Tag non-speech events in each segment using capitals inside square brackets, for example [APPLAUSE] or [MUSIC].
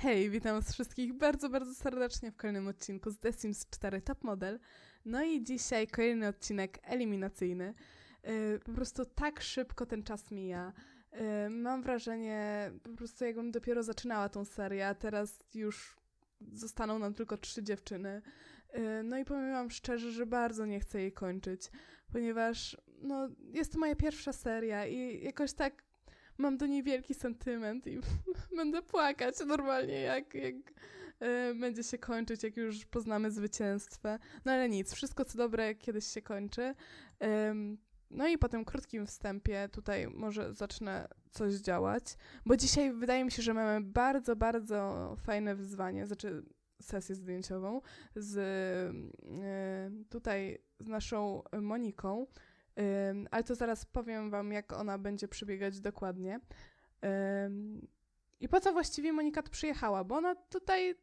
Hej, witam was wszystkich bardzo, bardzo serdecznie w kolejnym odcinku z The Sims 4 Top Model. No i dzisiaj kolejny odcinek eliminacyjny. Yy, po prostu tak szybko ten czas mija. Yy, mam wrażenie, po prostu jakbym dopiero zaczynała tą serię, a teraz już zostaną nam tylko trzy dziewczyny. Yy, no i powiem wam szczerze, że bardzo nie chcę jej kończyć, ponieważ no, jest to moja pierwsza seria i jakoś tak mam do niej wielki sentyment i [LAUGHS] będę płakać normalnie, jak, jak e, będzie się kończyć, jak już poznamy zwycięstwo. No ale nic, wszystko co dobre kiedyś się kończy. No i po tym krótkim wstępie tutaj może zacznę coś działać, bo dzisiaj wydaje mi się, że mamy bardzo, bardzo fajne wyzwanie, znaczy sesję zdjęciową z tutaj z naszą Moniką. Ale to zaraz powiem wam, jak ona będzie przebiegać dokładnie. I po co właściwie Monika tu przyjechała? Bo ona tutaj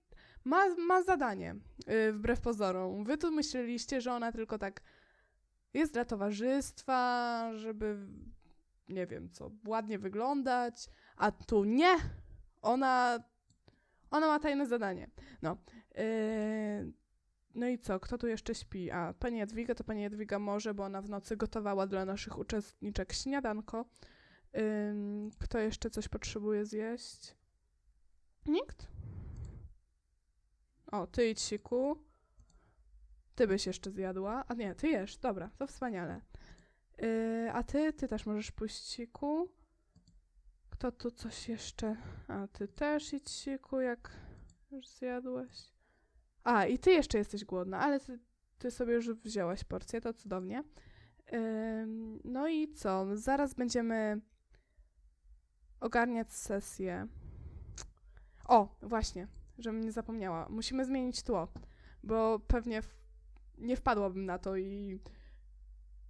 ma, ma zadanie, yy, wbrew pozorom. Wy tu myśleliście, że ona tylko tak jest dla towarzystwa, żeby, nie wiem co, ładnie wyglądać, a tu nie. Ona, ona ma tajne zadanie. No. Yy, no i co, kto tu jeszcze śpi? A, pani Jadwiga to pani Jadwiga może, bo ona w nocy gotowała dla naszych uczestniczek śniadanko. Ym, kto jeszcze coś potrzebuje zjeść? Nikt? O, ty idź siku. Ty byś jeszcze zjadła. A nie, ty jesz, dobra, to wspaniale. Yy, a ty, ty też możesz pójść siku. Kto tu coś jeszcze? A ty też idź siku, jak już zjadłeś. A, i ty jeszcze jesteś głodna, ale ty, ty sobie już wzięłaś porcję, to cudownie. Ym, no i co? Zaraz będziemy ogarniać sesję. O, właśnie, żebym nie zapomniała. Musimy zmienić tło, bo pewnie w, nie wpadłabym na to i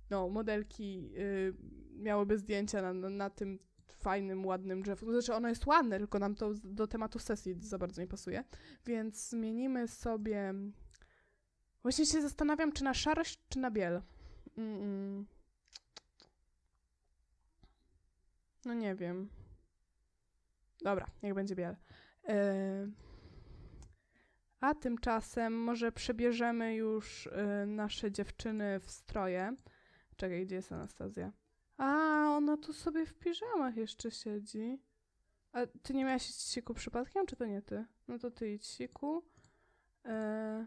no, modelki y, miałyby zdjęcia na, na, na tym fajnym, ładnym drzewu. Znaczy, ono jest ładne, tylko nam to do tematu sesji za bardzo nie pasuje. Więc zmienimy sobie. Właśnie się zastanawiam, czy na szarość, czy na biel. Mm-mm. No nie wiem. Dobra, niech będzie biel. Yy. A tymczasem może przebierzemy już y, nasze dziewczyny w stroje. Czekaj, gdzie jest Anastazja? A, ona tu sobie w piżamach jeszcze siedzi. A ty nie miałaś iść siku przypadkiem, czy to nie ty? No to ty idź siku. E...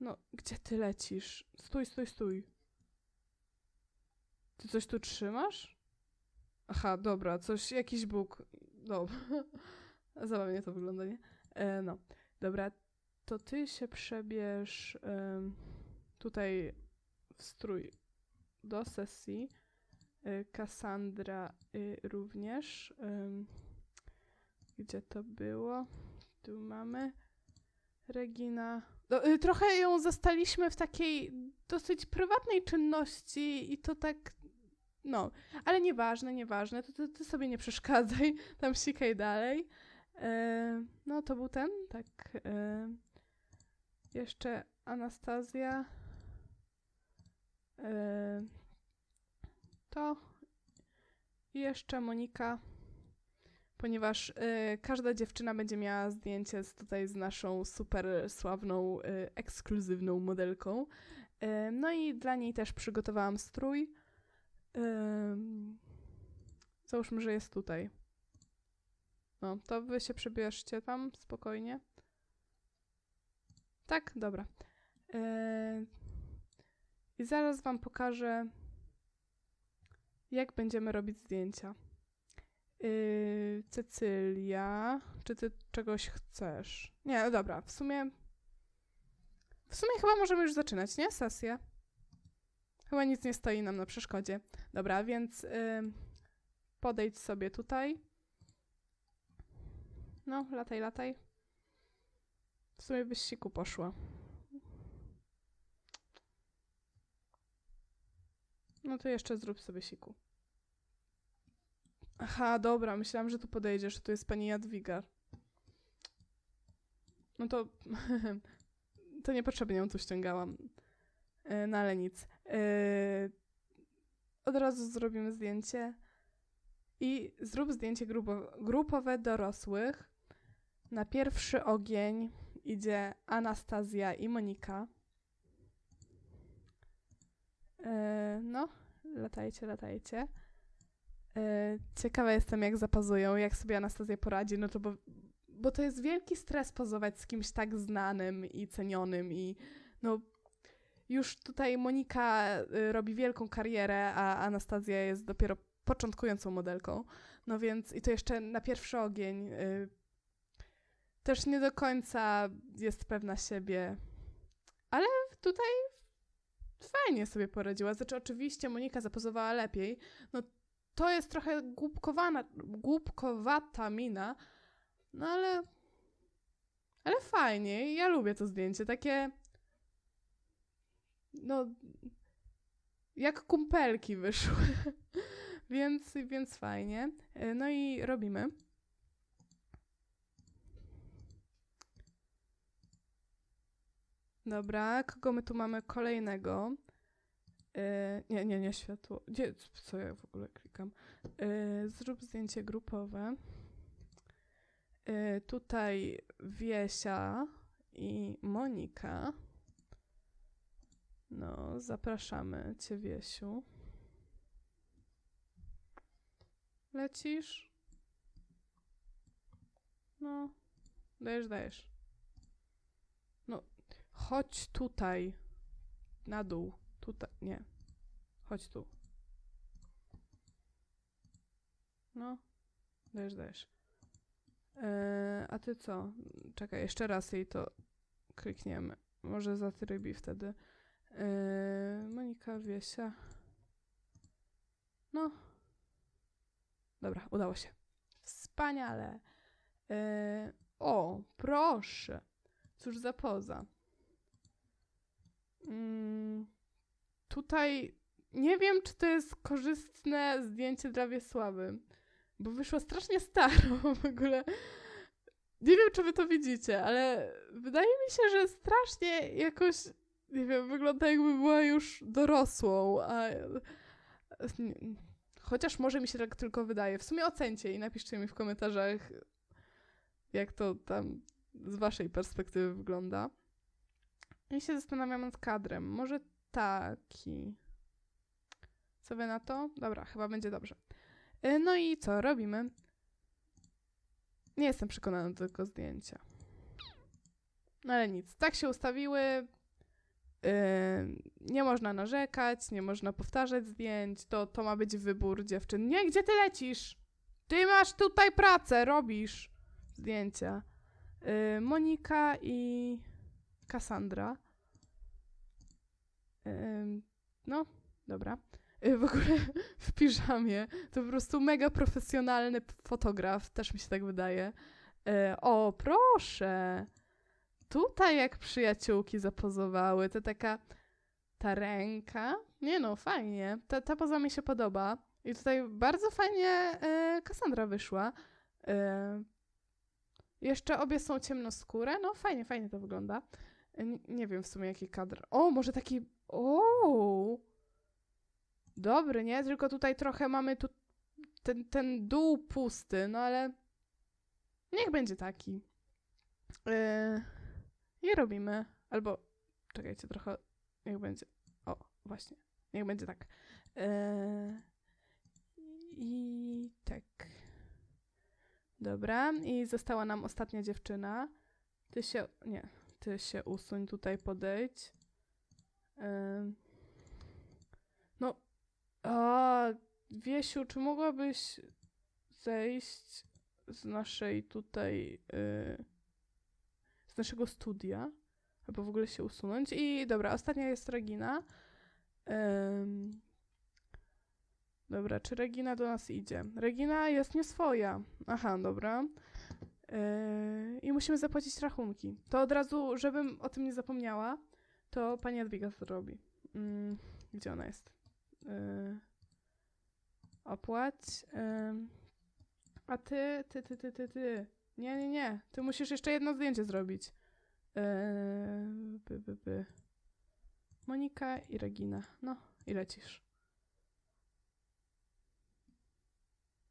No, gdzie ty lecisz? Stój, stój, stój. Ty coś tu trzymasz? Aha, dobra, coś, jakiś Bóg. Dobra. [LAUGHS] Zabawnie to wygląda, nie? E, no, dobra, to ty się przebierz em, tutaj w strój do sesji. Y, Cassandra y, również. Gdzie to było? Tu mamy. Regina. No, y, trochę ją zastaliśmy w takiej dosyć prywatnej czynności i to tak. No, ale nieważne, nieważne. To ty, ty sobie nie przeszkadzaj. [LAUGHS] Tam sikaj dalej. No, to był ten, tak. jeszcze Anastazja. E, to jeszcze Monika, ponieważ y, każda dziewczyna będzie miała zdjęcie z tutaj z naszą super sławną, y, ekskluzywną modelką. Y, no i dla niej też przygotowałam strój. Załóżmy, że jest tutaj. No, to wy się przebierzcie tam spokojnie. Tak, dobra. Y, I zaraz wam pokażę jak będziemy robić zdjęcia. Yy, Cecylia, czy ty czegoś chcesz? Nie, no dobra, w sumie. W sumie chyba możemy już zaczynać, nie? Sesję. Chyba nic nie stoi nam na przeszkodzie. Dobra, więc yy, podejdź sobie tutaj. No, lataj, lataj. W sumie byś siku poszła. No to jeszcze zrób sobie siku. Aha, dobra, myślałam, że tu podejdziesz, że tu jest pani Jadwiga. No to... [LAUGHS] to niepotrzebnie ją tu ściągałam. No ale nic. E, Od razu zrobimy zdjęcie. I zrób zdjęcie grupo, grupowe dorosłych. Na pierwszy ogień idzie Anastazja i Monika. E, no, latajcie, latajcie. E, ciekawa jestem, jak zapazują, jak sobie Anastazja poradzi, no to bo, bo to jest wielki stres pozować z kimś tak znanym i cenionym i no już tutaj Monika y, robi wielką karierę, a Anastazja jest dopiero początkującą modelką. No więc i to jeszcze na pierwszy ogień. Y, też nie do końca jest pewna siebie, ale tutaj fajnie sobie poradziła. Znaczy, oczywiście Monika zapozowała lepiej. No to jest trochę głupkowana, głupkowata mina, no ale. Ale fajnie. Ja lubię to zdjęcie. Takie. No. Jak kumpelki wyszły. [LAUGHS] więc, więc fajnie. E, No i robimy. Dobra, kogo my tu mamy kolejnego? E, nie, nie, nie, światło. Gdzie, co ja w ogóle klikam? E, zrób zdjęcie grupowe. E, tutaj Wiesia i Monika. No, zapraszamy cię, Wiesiu. Lecisz? No, dajesz, dajesz. No, chodź tutaj. Na dół. Tutaj, nie. Chodź tu. No, dajesz, dajesz. Eee, a ty co? Czekaj, jeszcze raz jej to klikniemy. Może zatrybi wtedy. Eee, Monika Wiesia. No. Dobra, udało się. Wspaniale. Eee, o, proszę. Cóż za poza. Mm, tutaj nie wiem, czy to jest korzystne zdjęcie dla Wiesławy, bo wyszło strasznie staro [LAUGHS] w ogóle. Nie wiem, czy wy to widzicie, ale wydaje mi się, że strasznie jakoś, nie wiem, wygląda jakby była już dorosłą, a chociaż może mi się tak tylko wydaje. W sumie ocencie i napiszcie mi w komentarzach, jak to tam z waszej perspektywy wygląda. I się zastanawiam nad kadrem. Może taki. Co wy na to? Dobra, chyba będzie dobrze. Y, No i co robimy? Nie jestem przekonana do tego zdjęcia. No ale nic. Tak się ustawiły. Yy, nie można narzekać, nie można powtarzać zdjęć. To, to ma być wybór dziewczyn. Nie, gdzie ty lecisz? Ty masz tutaj pracę, robisz zdjęcia. Yy, Monika i Kassandra. Ym, no, dobra. Y, W ogóle [LAUGHS] w piżamie. To po prostu mega profesjonalny fotograf, też mi się tak wydaje. Y, O, proszę! Tutaj jak przyjaciółki zapozowały, to taka ta ręka. Nie no, fajnie. Ta, ta poza mi się podoba. I tutaj bardzo fajnie y, Kassandra wyszła. Y, jeszcze obie są ciemnoskóre. No fajnie, fajnie to wygląda. Nie, nie wiem w sumie jaki kadr. O, może taki... O! Dobry, nie? Tylko tutaj trochę mamy tu ten, ten dół pusty, no ale niech będzie taki. Yy, I robimy. Albo czekajcie trochę. Niech będzie. O, właśnie. Niech będzie tak. Yy, I tak. Dobra. I została nam ostatnia dziewczyna. Ty się. Nie. Ty się usuń tutaj, podejdź. No. A, Wiesiu, czy mogłabyś zejść z naszej tutaj, y, z naszego studia, albo w ogóle się usunąć? I dobra, ostatnia jest Regina. Dobra, czy Regina do nas idzie? Regina jest nieswoja. Aha, dobra. Yy, I musimy zapłacić rachunki. To od razu, żebym o tym nie zapomniała, to pani Jadwiga zrobi. Mm, gdzie ona jest? Yy, opłać. Ym, a ty, ty, ty, ty, ty, ty. Nie, nie, nie. Ty musisz jeszcze jedno zdjęcie zrobić. Yy, by, by, by. Monika i Regina. No, i lecisz.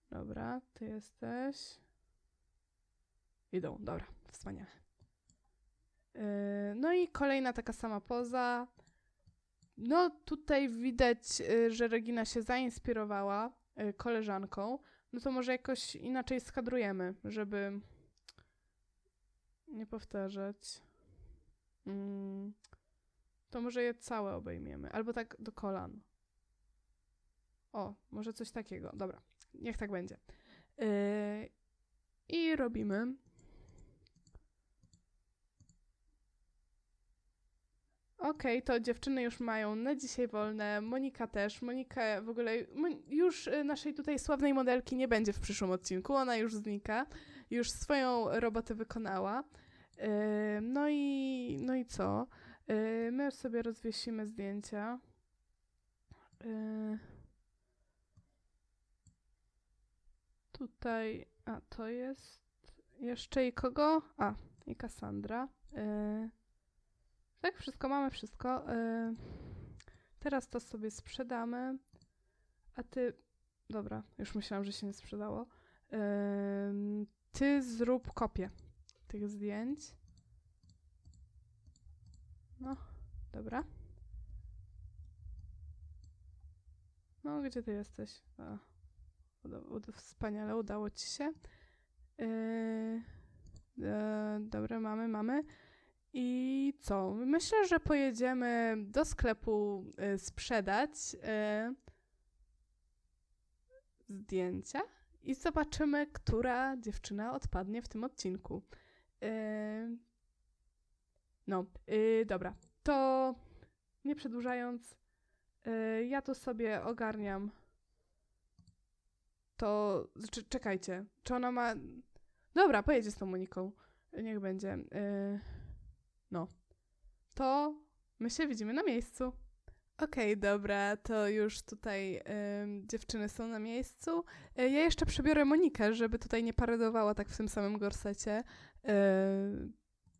Dobra, ty jesteś. Idą, dobra, wspaniale. Yy, no i kolejna taka sama poza. No tutaj widać, y, że Regina się zainspirowała y, koleżanką. No to może jakoś inaczej skadrujemy, żeby nie powtarzać. Mm, to może je całe obejmiemy, albo tak do kolan. O, może coś takiego. Dobra, niech tak będzie. I robimy. Okej, to dziewczyny już mają na dzisiaj wolne. Monika też. Monika w ogóle już y, naszej tutaj sławnej modelki nie będzie w przyszłym odcinku. Ona już znika. Już swoją robotę wykonała. Yy, no i no i co? Yy, my sobie rozwiesimy zdjęcia. Tutaj, a to jest jeszcze i kogo? A, i Cassandra. Tak, wszystko mamy, wszystko. Yy, teraz to sobie sprzedamy. A ty. Dobra, już myślałam, że się nie sprzedało. Yy, ty zrób kopię tych zdjęć. No, dobra. No, gdzie ty jesteś? A, wspaniale, udało ci się. Yy, dobra, mamy, mamy. I co? Myślę, że pojedziemy do sklepu y, sprzedać y, zdjęcia i zobaczymy, która dziewczyna odpadnie w tym odcinku. Y, no, dobra. To nie przedłużając, ja tu sobie ogarniam. To. Znaczy, czekajcie. Czy ona ma. Dobra, pojedzie z tą Moniką. Niech będzie. Y, no. To my się widzimy na miejscu. Okej, dobra, to już tutaj ym, dziewczyny są na miejscu. Y, ja jeszcze przebiorę Monikę, żeby tutaj nie paradowała tak w tym samym gorsecie. Y,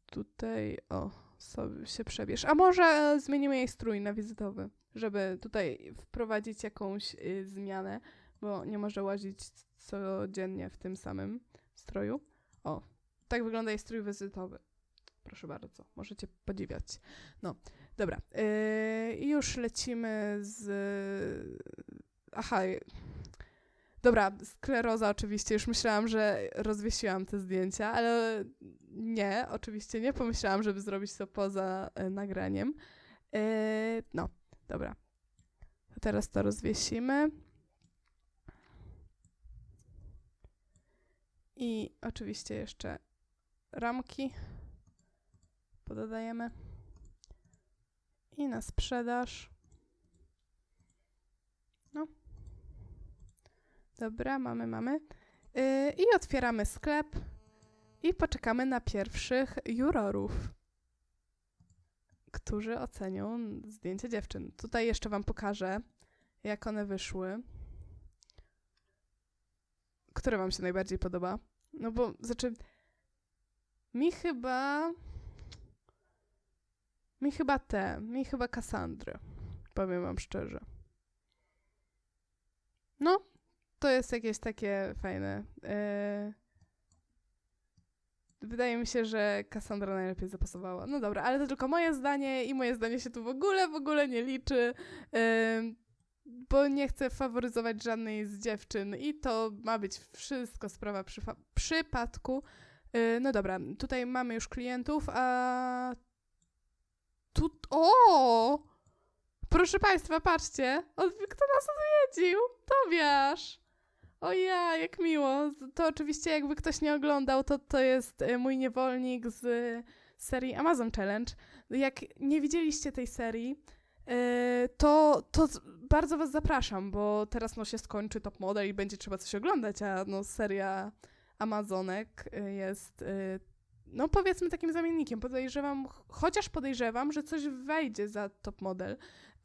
tutaj, o, sobie się przebierz. A może zmienimy jej strój na wizytowy, żeby tutaj wprowadzić jakąś y, zmianę, bo nie może łazić codziennie w tym samym stroju. O, tak wygląda jej strój wizytowy. Proszę bardzo, możecie podziwiać. No, dobra. Yy, już lecimy z. Aha. Dobra, skleroza oczywiście. Już myślałam, że rozwiesiłam te zdjęcia, ale nie, oczywiście nie pomyślałam, żeby zrobić to poza y, nagraniem. Yy, no, dobra. Teraz to rozwiesimy. I oczywiście jeszcze ramki pododajemy. I na sprzedaż. No. Dobra, mamy, mamy. Yy, I otwieramy sklep. I poczekamy na pierwszych jurorów, którzy ocenią zdjęcie dziewczyn. Tutaj jeszcze Wam pokażę, jak one wyszły. Które Wam się najbardziej podoba? No bo, znaczy, mi chyba. Mi chyba te, mi chyba Kassandry. Powiem wam szczerze. No, to jest jakieś takie fajne. Yy... Wydaje mi się, że Cassandra najlepiej zapasowała. No dobra, ale to tylko moje zdanie i moje zdanie się tu w ogóle, w ogóle nie liczy. Yy... Bo nie chcę faworyzować żadnej z dziewczyn i to ma być wszystko sprawa przypadku. Yy, no dobra, tutaj mamy już klientów, a tu. O! Proszę Państwa, patrzcie. On, kto nas odwiedził? Tobiasz. O ja, jak miło. To oczywiście jakby ktoś nie oglądał, to to jest y, mój niewolnik z y, serii Amazon Challenge. Jak nie widzieliście tej serii, y, to, to bardzo Was zapraszam, bo teraz no się skończy Top Model i będzie trzeba coś oglądać, a no seria Amazonek jest no powiedzmy takim zamiennikiem. Podejrzewam, ch- chociaż podejrzewam, że coś wejdzie za top model.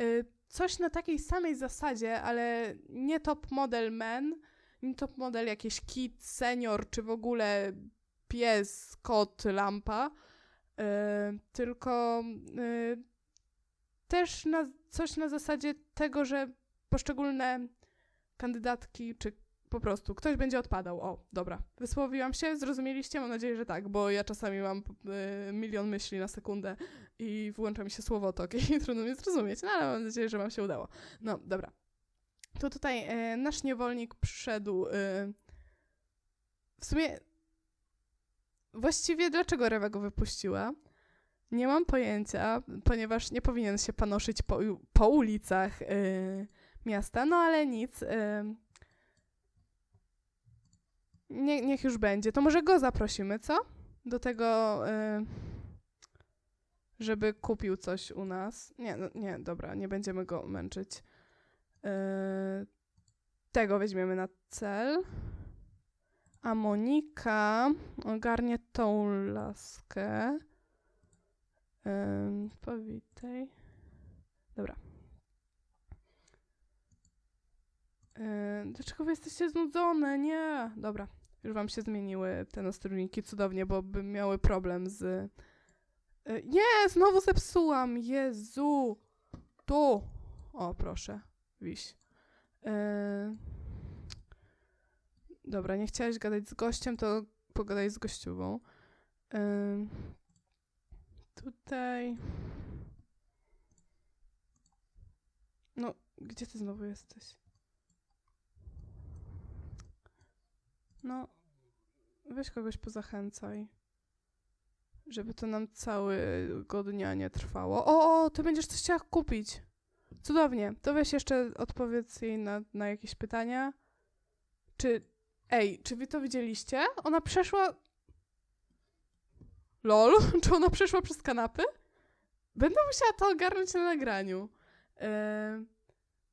Y, coś na takiej samej zasadzie, ale nie top model men, nie top model jakieś kit, senior, czy w ogóle pies, kot, lampa, y, tylko y, też na, coś na zasadzie tego, że poszczególne kandydatki czy po prostu. Ktoś będzie odpadał. O, dobra. Wysłowiłam się, zrozumieliście? Mam nadzieję, że tak, bo ja czasami mam y, milion myśli na sekundę i włącza mi się słowotok [LAUGHS] i trudno mnie zrozumieć, no ale mam nadzieję, że wam się udało. No, dobra. To tutaj y, nasz niewolnik przyszedł. Y, w sumie. Właściwie dlaczego Rewa go wypuściła? Nie mam pojęcia, ponieważ nie powinien się panoszyć po, po ulicach y, miasta, no ale nic. Nie, niech już będzie. To może go zaprosimy, co? Do tego, y, żeby kupił coś u nas. Nie, no, nie, dobra, nie będziemy go męczyć. Y, tego weźmiemy na cel. A Monika ogarnie tą laskę. Powitaj. Dobra. Dlaczego wy jesteście znudzone? Nie. Dobra. Już wam się zmieniły te nastrojniki cudownie, bo by miały problem z... Yy, nie! Znowu zepsułam! Jezu! Tu! O, proszę. Wiś. Yy, dobra, nie chciałeś gadać z gościem, to pogadaj z gościową. Yy, tutaj... No, gdzie ty znowu jesteś? No, weź kogoś pozachęcaj. Żeby to nam całego dnia nie trwało. O, o, ty będziesz coś chciała kupić. Cudownie. To weź jeszcze odpowiedz jej na, na jakieś pytania. Czy. Ej, czy wy to widzieliście? Ona przeszła. Lol, [LAUGHS] czy ona przeszła przez kanapy? Będę musiała to ogarnąć na nagraniu. Yy,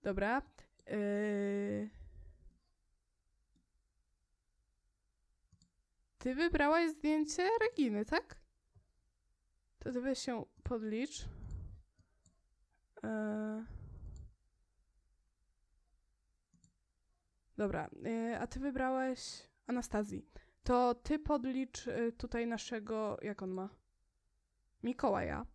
dobra. Yy, Ty wybrałaś zdjęcie Reginy, tak? To ty się podlicz. Eee. Dobra, e, a ty wybrałaś Anastazji. To ty podlicz e, tutaj naszego, jak on ma? Mikołaja.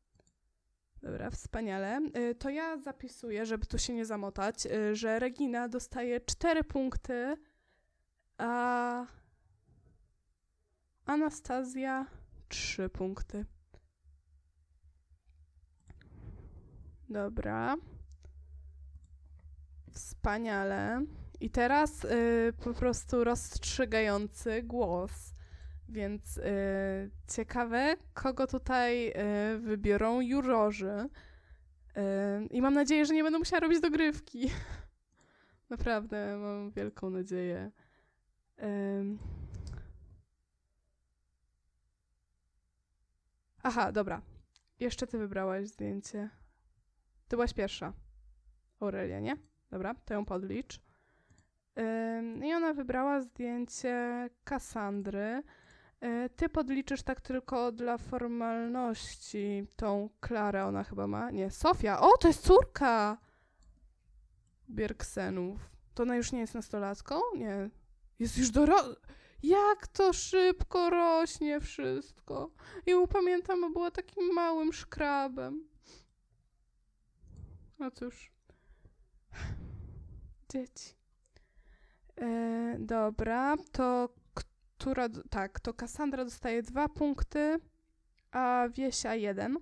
Dobra, wspaniale. E, To ja zapisuję, żeby tu się nie zamotać, e, że Regina dostaje 4 punkty, a Anastazja 3 punkty. Dobra. Wspaniale. I teraz y, po prostu rozstrzygający głos. Więc y, ciekawe, kogo tutaj y, wybiorą jurorzy. Y, I mam nadzieję, że nie będę musiała robić dogrywki. [LAUGHS] Naprawdę, mam wielką nadzieję. Aha, dobra. Jeszcze ty wybrałaś zdjęcie. Ty byłaś pierwsza. Aurelia, nie? Dobra, to ją podlicz. Ym, I ona wybrała zdjęcie Kasandry. Y, Ty podliczysz tak tylko dla formalności tą Klarę, ona chyba ma. Nie, Sofia. O, to jest córka Bierksenów. To ona już nie jest nastolatką? Nie. Jest już doro... Jak to szybko rośnie wszystko. I pamiętam, była takim małym szkrabem. No cóż. Dzieci. E, dobra, to która. Tak, to Kassandra dostaje dwa punkty, a Wiesia jeden.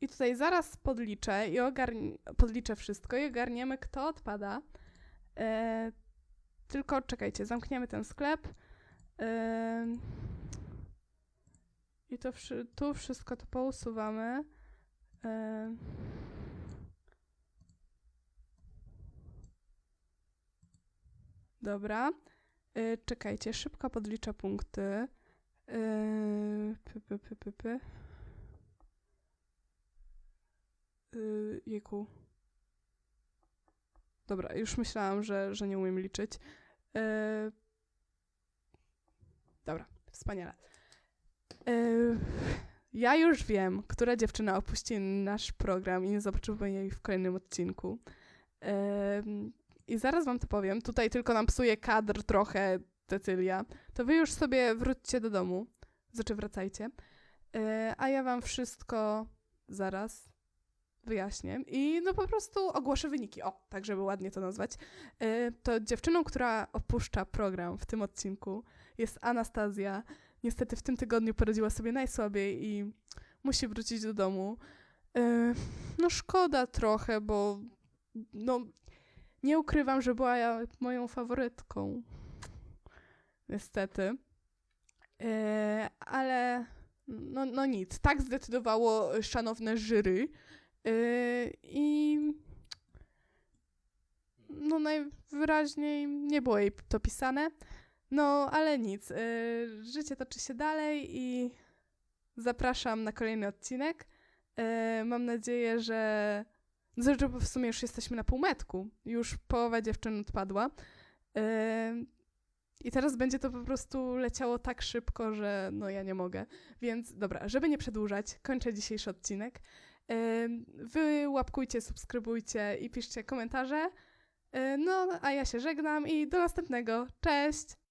I tutaj zaraz podliczę i ogarn- podliczę wszystko i ogarniemy, kto odpada. E, tylko czekajcie, zamkniemy ten sklep. Ym. I to wszy- tu wszystko to pousuwamy. Ym. Dobra. Y, czekajcie, szybko podliczę punkty. Yy, py, py, py, py, py. Yy, jeku. Dobra, już myślałam, że, że nie umiem liczyć. Yy, dobra, wspaniale. Yy, ja już wiem, która dziewczyna opuści nasz program i nie zobaczymy jej w kolejnym odcinku. Yy, I zaraz wam to powiem. Tutaj tylko nam psuje kadr trochę Cecylia. To wy już sobie wróćcie do domu. Znaczy wracajcie. A ja wam wszystko zaraz wyjaśnię. I no po prostu ogłoszę wyniki. O, tak żeby ładnie to nazwać. Y, To dziewczyną, która opuszcza program w tym odcinku jest Anastazja. Niestety w tym tygodniu poradziła sobie najsłabiej i musi wrócić do domu. Y, No szkoda trochę, bo no nie ukrywam, że była ja moją faworytką. Niestety. E, ale no, no nic, tak zdecydowało szanowne jury. E, I no najwyraźniej nie było jej to pisane. No ale nic, e, życie toczy się dalej i zapraszam na kolejny odcinek. E, mam nadzieję, że Zresztą w sumie już jesteśmy na półmetku. Już połowa dziewczyn odpadła. I teraz będzie to po prostu leciało tak szybko, że no ja nie mogę. Więc dobra, żeby nie przedłużać, kończę dzisiejszy odcinek. Wy łapkujcie, subskrybujcie i piszcie komentarze. No, a ja się żegnam i do następnego. Cześć!